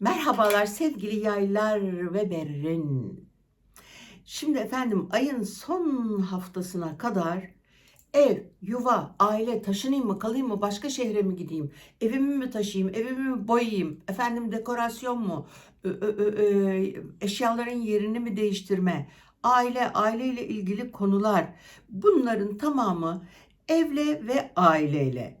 Merhabalar sevgili yaylar ve berrin. Şimdi efendim ayın son haftasına kadar ev, yuva, aile taşınayım mı, kalayım mı, başka şehre mi gideyim, evimi mi taşıyayım, evimi mi boyayayım, efendim dekorasyon mu, eşyaların yerini mi değiştirme, aile, aileyle ilgili konular bunların tamamı evle ve aileyle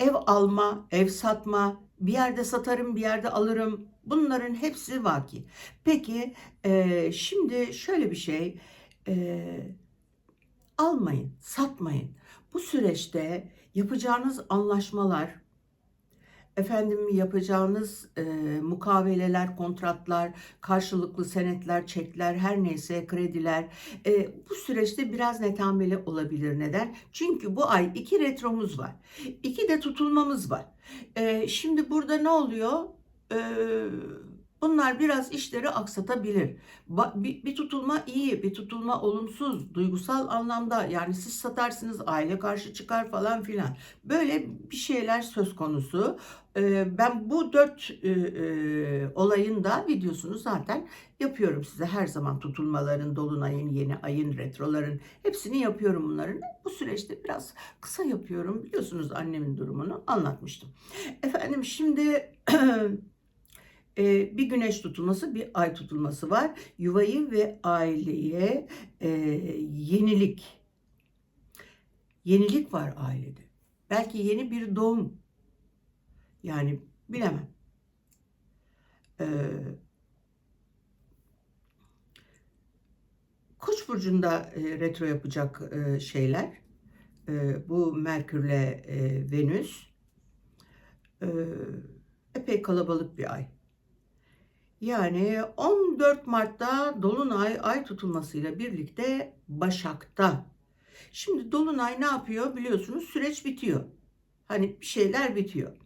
ev alma, ev satma, bir yerde satarım, bir yerde alırım. Bunların hepsi vaki. Peki e, şimdi şöyle bir şey, e, almayın, satmayın. Bu süreçte yapacağınız anlaşmalar, efendim yapacağınız e, mukaveleler, kontratlar, karşılıklı senetler, çekler, her neyse krediler e, bu süreçte biraz netameli olabilir. Neden? Çünkü bu ay iki retromuz var. İki de tutulmamız var. E, şimdi burada ne oluyor? E, bunlar biraz işleri aksatabilir. Bir tutulma iyi, bir tutulma olumsuz, duygusal anlamda yani siz satarsınız, aile karşı çıkar falan filan. Böyle bir şeyler söz konusu. Ee, Ben bu dört e, e, olayın da videosunu zaten yapıyorum size. Her zaman tutulmaların, dolunayın, yeni ayın, retroların hepsini yapıyorum bunların. Bu süreçte biraz kısa yapıyorum. Biliyorsunuz annemin durumunu anlatmıştım. Efendim şimdi e, bir güneş tutulması, bir ay tutulması var. Yuvayı ve aileye e, yenilik. Yenilik var ailede. Belki yeni bir doğum. Yani bilemem. Ee, Koç burcunda e, retro yapacak e, şeyler. E, bu Merkürle e, Venüs. E, epey kalabalık bir ay. Yani 14 Mart'ta Dolunay ay tutulmasıyla birlikte Başak'ta. Şimdi Dolunay ne yapıyor biliyorsunuz süreç bitiyor. Hani bir şeyler bitiyor.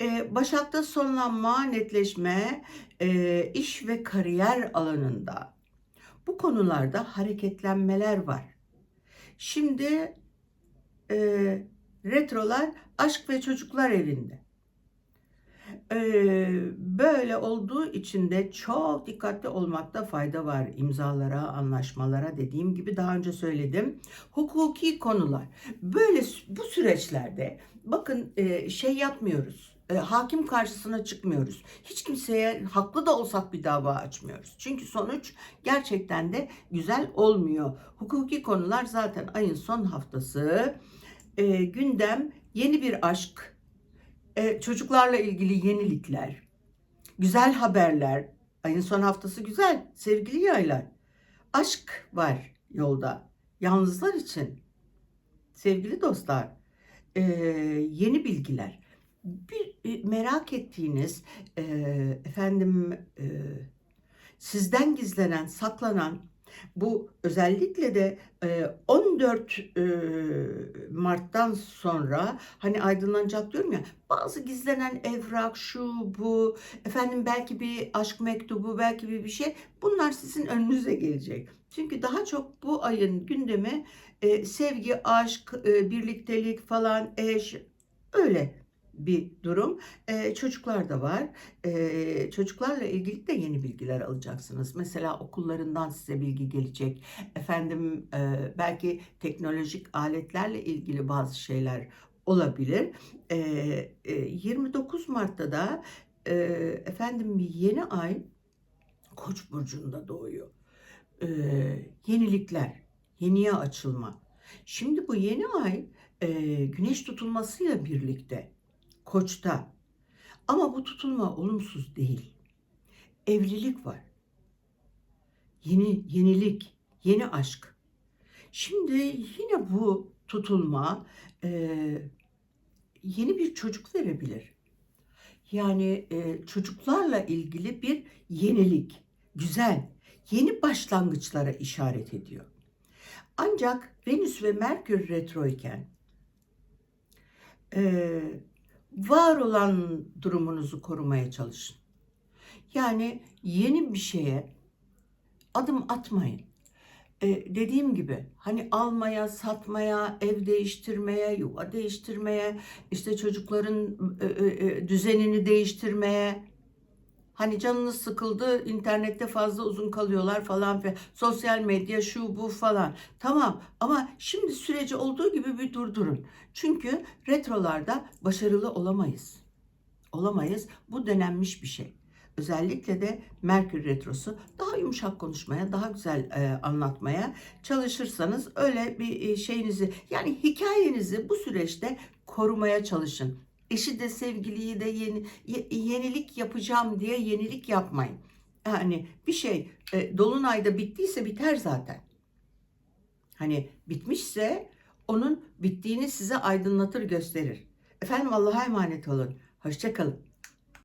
Ee, Başak'ta sonlanma, netleşme, e, iş ve kariyer alanında bu konularda hareketlenmeler var. Şimdi e, retrolar aşk ve çocuklar evinde. Ee, böyle olduğu için de çok dikkatli olmakta fayda var imzalara, anlaşmalara dediğim gibi daha önce söyledim. Hukuki konular. Böyle bu süreçlerde bakın e, şey yapmıyoruz. E, hakim karşısına çıkmıyoruz. Hiç kimseye haklı da olsak bir dava açmıyoruz. Çünkü sonuç gerçekten de güzel olmuyor. Hukuki konular zaten ayın son haftası. E, gündem yeni bir aşk, e, çocuklarla ilgili yenilikler, güzel haberler. Ayın son haftası güzel sevgili yaylar. Aşk var yolda. Yalnızlar için. Sevgili dostlar, e, yeni bilgiler. Bir e, merak ettiğiniz, e, efendim e, sizden gizlenen, saklanan bu özellikle de e, 14 e, Mart'tan sonra hani aydınlanacak diyorum ya bazı gizlenen evrak şu bu efendim belki bir aşk mektubu belki bir bir şey bunlar sizin önünüze gelecek. Çünkü daha çok bu ayın gündemi e, sevgi, aşk, e, birliktelik falan eş öyle bir durum. E, çocuklar da var. E, çocuklarla ilgili de yeni bilgiler alacaksınız. Mesela okullarından size bilgi gelecek. Efendim e, belki teknolojik aletlerle ilgili bazı şeyler olabilir. E, e, 29 Mart'ta da e, efendim yeni ay Koç burcunda doğuyor. E, yenilikler, yeniye açılma. Şimdi bu yeni ay e, güneş tutulmasıyla birlikte Koç'ta. Ama bu tutulma olumsuz değil. Evlilik var. Yeni yenilik, yeni aşk. Şimdi yine bu tutulma e, yeni bir çocuk verebilir. Yani e, çocuklarla ilgili bir yenilik, güzel, yeni başlangıçlara işaret ediyor. Ancak Venüs ve Merkür retroyken e, var olan durumunuzu korumaya çalışın. Yani yeni bir şeye adım atmayın. Ee, dediğim gibi hani almaya, satmaya, ev değiştirmeye, yuva değiştirmeye, işte çocukların e, e, e, düzenini değiştirmeye Hani canınız sıkıldı, internette fazla uzun kalıyorlar falan filan. Sosyal medya şu bu falan. Tamam ama şimdi süreci olduğu gibi bir durdurun. Çünkü retrolarda başarılı olamayız. Olamayız. Bu denenmiş bir şey. Özellikle de Merkür Retrosu daha yumuşak konuşmaya, daha güzel e, anlatmaya çalışırsanız öyle bir e, şeyinizi yani hikayenizi bu süreçte korumaya çalışın. Eşi de sevgiliyi de yeni, ye- yenilik yapacağım diye yenilik yapmayın. Yani bir şey e, dolunayda bittiyse biter zaten. Hani bitmişse onun bittiğini size aydınlatır gösterir. Efendim Allah'a emanet olun. Hoşçakalın.